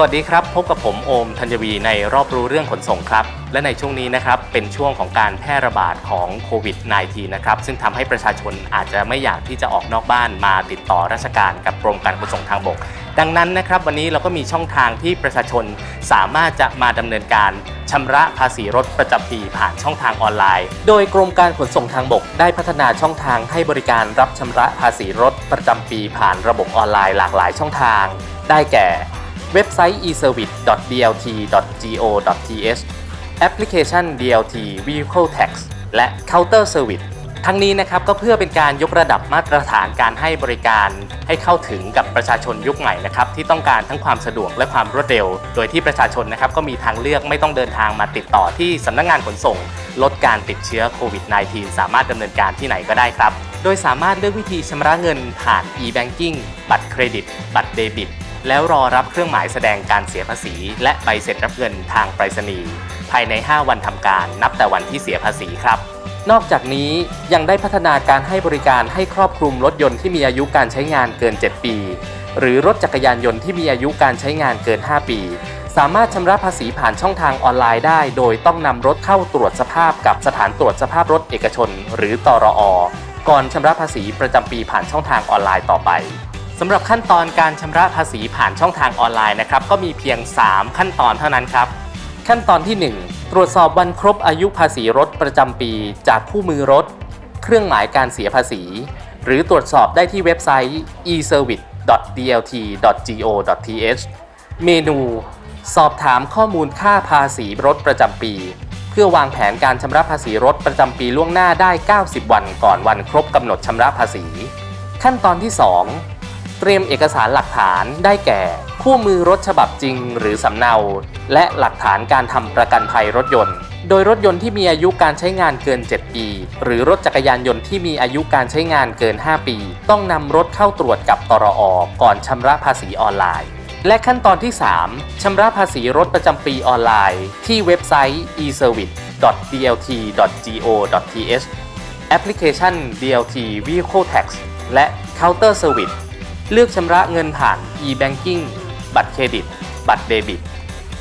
สวัสดีครับ พบกับผมโอมธัญวีในรอบรู้เรื่องขนส่งครับ และในช่วงนี้นะครับเป็นช่วงของการแพร่ระบาดของโควิด -19 นะครับซึ่งทำให้ประชาชนอาจจะไม่อยากที่จะออกนอกบ้านมาติดต่อราชการกับกรมการขนส่งทางบก ดังนั้นนะครับวันนี้เราก็มีช่องทางที่ประชาชนสามารถจะมาดำเนินการชำระภาษีรถประจำปีผ่านช่องทางออนไลน์ โดยกรมการขนส่งทางบก ได้พัฒนาช่องทางให้บริการรับชำระภาษีรถประจำปีผ่านระบบออนไลน์หลากหลายช่องทาง ได้แก่ เว็บไซต์ eservice.dlt.go.th แอปพลิเคชัน DLT Vehicle Tax และ Counter Service ทั้งนี้นะครับก็เพื่อเป็นการยกระดับมาตรฐานการให้บริการ ให้เข้าถึงกับประชาชนยุคใหม่นะครับที่ต้องการทั้งความสะดวกและความรวดเร็ว โดยที่ประชาชนนะครับก็มีทางเลือกไม่ต้องเดินทางมาติดต่อที่สำนักงานขนส่ง ลดการติดเชื้อโควิด -19 สามารถดำเนินการที่ไหนก็ได้ครับ โดยสามารถเลือกวิธีชำระเงินผ่าน e-banking บัตรเครดิต บัตรเดบิต แล้วรอรับเครื่องหมายแสดงการเสียภาษี และใบเสร็จรับเงินทางไปรษณีย์ภายใน 5 วันทำการนับแต่วันที่เสียภาษีครับ นอกจากนี้ยังได้พัฒนาการให้บริการให้ครอบคลุมรถยนต์ที่มีอายุการใช้งานเกิน 7 ปี หรือรถจักรยานยนต์ที่มีอายุการใช้งานเกิน 5 ปี สามารถชำระภาษีผ่านช่องทางออนไลน์ได้ โดยต้องนำรถเข้าตรวจสภาพกับสถานตรวจสภาพรถเอกชน หรือตรอก่อนชำระภาษีประจำปีผ่านช่องทางออนไลน์ต่อไป สำหรับขั้นตอนการชำระภาษีผ่านช่องทางออนไลน์นะครับก็มีเพียง 3 ขั้นตอนเท่านั้นครับ ขั้นตอนที่ 1 ตรวจสอบวันครบอายุภาษีรถประจำปี จากคู่มือรถ เครื่องหมายการเสียภาษี หรือตรวจสอบได้ที่เว็บไซต์ eservice.dlt.go.th เมนู สอบถามข้อมูลค่าภาษีรถประจำปี เพื่อวางแผนการชำระภาษีรถประจำปีล่วงหน้าได้ 90 วันก่อนวันครบกำหนดชำระภาษี ขั้นตอนที่ 2 เตรียมเอกสารหลักฐานได้แก่ คู่มือรถฉบับจริงหรือสำเนา และหลักฐานการทำประกันภัยรถยนต์ โดยรถยนต์ที่มีอายุการใช้งานเกิน 7 ปี หรือรถจักรยานยนต์ที่มีอายุการใช้งานเกิน 5 ปี ต้องนำรถเข้าตรวจกับตรอก่อนชำระภาษีออนไลน์ และขั้นตอนที่ 3ชำระภาษีรถประจำปีออนไลน์ ที่เว็บไซต์ eservice.dlt.go.th แอปพลิเคชัน DLT Vehicle Tax และ Counter Service เลือกชำระเงินผ่าน e-banking บัตรเครดิต บัตรเดบิต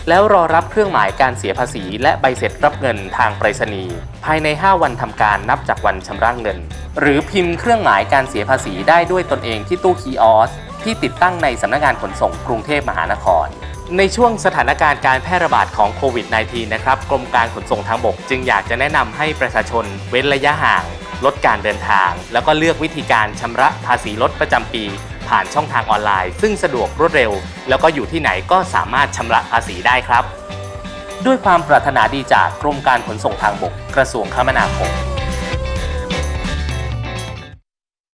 แล้วรอรับเครื่องหมายการเสียภาษี และใบเสร็จรับเงินทางไปรษณีย์ภายใน 5 วันทำการนับจากวันชำระเงิน หรือพิมพ์เครื่องหมายการเสียภาษีได้ด้วยตนเองที่ตู้คีออสที่ติดตั้งในสำนักงานขนส่งกรุงเทพมหานคร ในช่วงสถานการณ์การแพร่ระบาดของโควิด -19 นะครับกรมการขนส่งทางบก จึงอยากจะแนะนำให้ประชาชนเว้นระยะห่าง ลดการเดินทาง แล้วก็เลือกวิธีการชำระภาษีรถประจำปี ผ่านช่องทางออนไลน์ ซึ่งสะดวกรวดเร็ว แล้วก็อยู่ที่ไหนก็สามารถชำระภาษีได้ครับ ด้วยความปรารถนาดีจากกรมการขนส่งทางบกกระทรวงคมนาคม